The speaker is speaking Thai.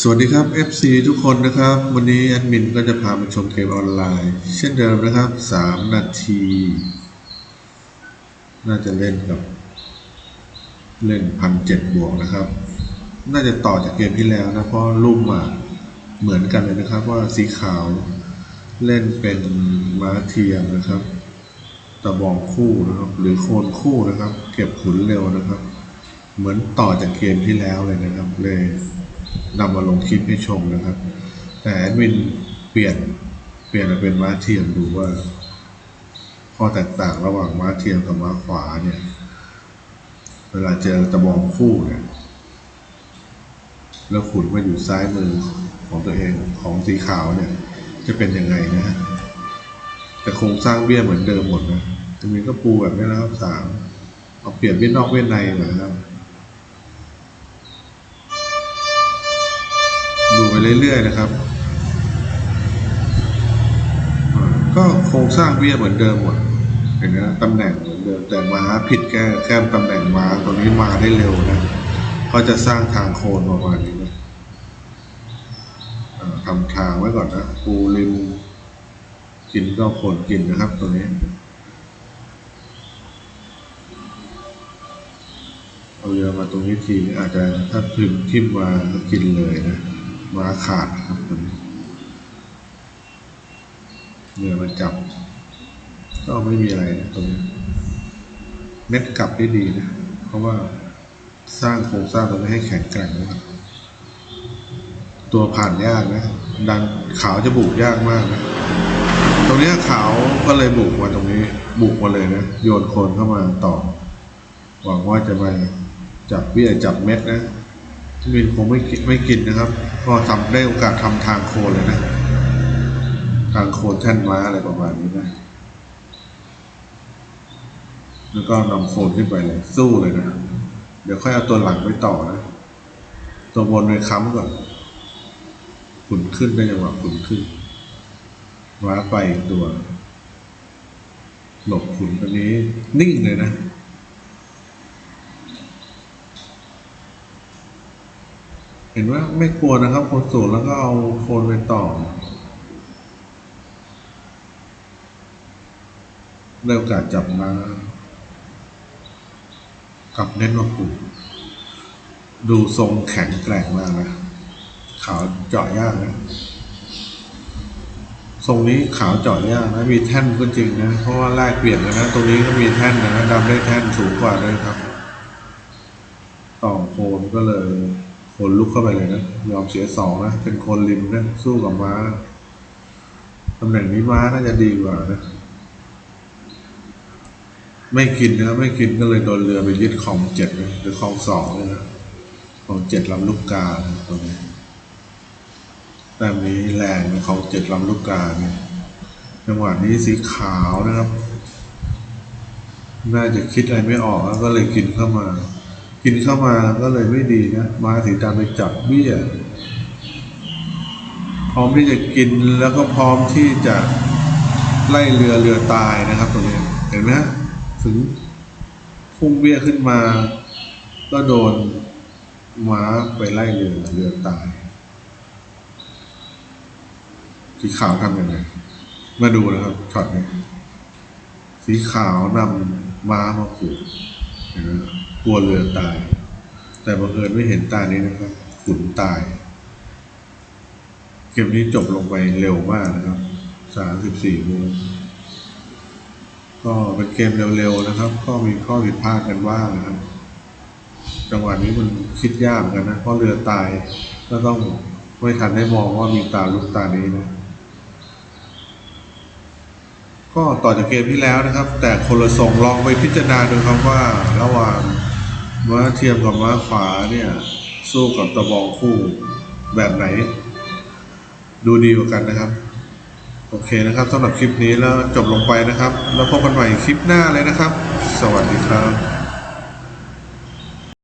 สวัสดีครับ FC ทุกคนนะครับ วันนี้แอดมินก็จะพามาชมเกมออนไลน์ เช่นเดิมนะครับ 3 นาที น่าจะเล่นกับ เล่นพันเจ็ดบวกนะครับ น่าจะต่อจากเกมที่แล้วนะ เพราะลุ่มอะเหมือนกันเลยนะครับ ว่าสีขาวเล่นเป็นม้าเทียมนะครับ ตะบองคู่นะครับ หรือโคนคู่นะครับ เก็บขุนเร็วนะครับ เหมือนต่อจากเกมที่แล้วเลยนะครับเลย นำมาลงคลิปให้ชมนะครับ แต่แอดมินเปลี่ยนเปลี่ยนมาเป็นม้าเทียมดูว่าข้อแตกต่างระหว่างม้าเทียมกับม้าขวาเนี่ยเวลาเจอตะบองคู่เนี่ยแล้วขุนมาอยู่ซ้ายมือของตัวเองของสีขาวเนี่ย จะเป็นยังไงนะฮะแต่โครงสร้างเบี้ยเหมือนเดิมหมดนะจะมีก็ปูแบบนี้นะครับสามเอาเปลี่ยนเบี้ยนอกเบี้ยในหน่อนครับ ดูไปเรื่อยๆนะครับ ก็โครงสร้างเบี้ยเหมือนเดิมหมดเห็นไหมตำแหน่งเหมือนเดิมแต่ม้าผิดแค่แค่ตำแหน่งม้าตัวนี้มาได้เร็วนะเขาจะสร้างทางโคนประมาณนี้นะทำทางไว้ก่อนนะปูริมกินก็โคนกินนะครับ ตัวนี้เอาเรือมาตรงนี้ทีอาจจะถ้าถึงทิ่มมาก็กินเลยนะ มาขาดครับตรงนี้เรือมาจับ ก็ไม่มีอะไรนะตรงนี้ เม็ดกลับได้ดีนะ เพราะว่าสร้างโครงสร้างตรงนี้ให้แข็งแกร่งนะครับตัวผ่านยากนะ ดันขาวจะบุกยากมากนะ ตรงเนี้ยขาวก็เลยบุกมาตรงนี้ บุกมาเลยนะ โยนโคนเข้ามาต่อ หวังว่าจะมาจับเบี้ยจับเม็ดนะ มินคงไม่กินไม่กินนะครับก็ทำได้โอกาสทำทางโคนเลยนะ ทางโคนแท่นม้าอะไรประมาณนี้นะ แล้วก็นำโคนขึ้นไปเลยสู้เลยนะ เดี๋ยวค่อยเอาตัวหลังไปต่อนะ ตัวบนไปค้ำก่อนขุนขึ้นได้จังหวะขุนขึ้นม้าไปตัว หลบขุนตัวนี้นิ่งเลยนะ เห็นว่าไม่กลัวนะครับ คนสูงแล้วก็เอาโคนไปต่อได้โอกาสจับมา กับเน้นว่าปูดูทรงแข็งแกร่งมากนะขาวเจาะยากนะทรงนี้ขาวเจาะยากนะมีแท่นก็จริงนะ เพราะว่าแลกเปลี่ยนกันนะ ตรงนี้ก็มีแท่นนะดำได้แท่นสูงกว่าด้วยครับ ต่อโคนก็เลย คนลุกเข้าไปเลยนะ ยอมเสียสองนะ เป็นคนริมนะ สู้กับม้า ตำแหน่งนี้ม้าน่าจะดีกว่านะ ไม่กินนะ ไม่กินก็เลยโดนเรือไปยึดของเจ็ดนะหรือของสองเลยนะ ของเจ็ดลำลูกกาตรงนี้แบบนี้แรงของเจ็ดลำลูกกาเนี่ยจังหวะนี้สีขาวนะครับ น่าจะคิดอะไรไม่ออกก็เลยกินเข้ามา กินเข้ามาก็เลยไม่ดีนะมาถึงการไปจับเบี้ยพร้อมที่จะกินแล้วก็พร้อมที่จะไล่เรือเรือตายนะครับตรงนี้เห็นไหมถึงพุ่งเบี้ยขึ้นมา ก็โดนม้าไปไล่เรือเรือตายสีขาวทำยังไงมาดูนะครับช็อตนี้สีขาวนำม้ามาผูกเห็นไหม กลัวเรือตาย แต่บังเอิญไม่เห็นตานี้นะครับ ขุนตาย เกมนี้จบลงไปเร็วมากนะครับ สามสิบสี่โมงก็เป็นเกมเร็วๆนะครับ ก็มีข้อผิดพลาดกันบ้างนะครับ จังหวะนี้มันคิดยากกันนะ เพราะเรือตายก็ต้องไม่ทันได้มองว่ามีตาลุกตานี้นะ ก็ต่อจากเกมที่แล้วนะครับ แต่คนละทรงลองไปพิจารณาดูครับว่าระหว่าง ม้าเทียมกับม้าขวาเนี่ย สู้กับตะบองคู่แบบไหน ดูดีกว่ากันนะครับ โอเคนะครับสำหรับคลิปนี้แล้วจบลงไปนะครับ แล้วพบกันใหม่คลิปหน้าเลยนะครับ สวัสดีครับ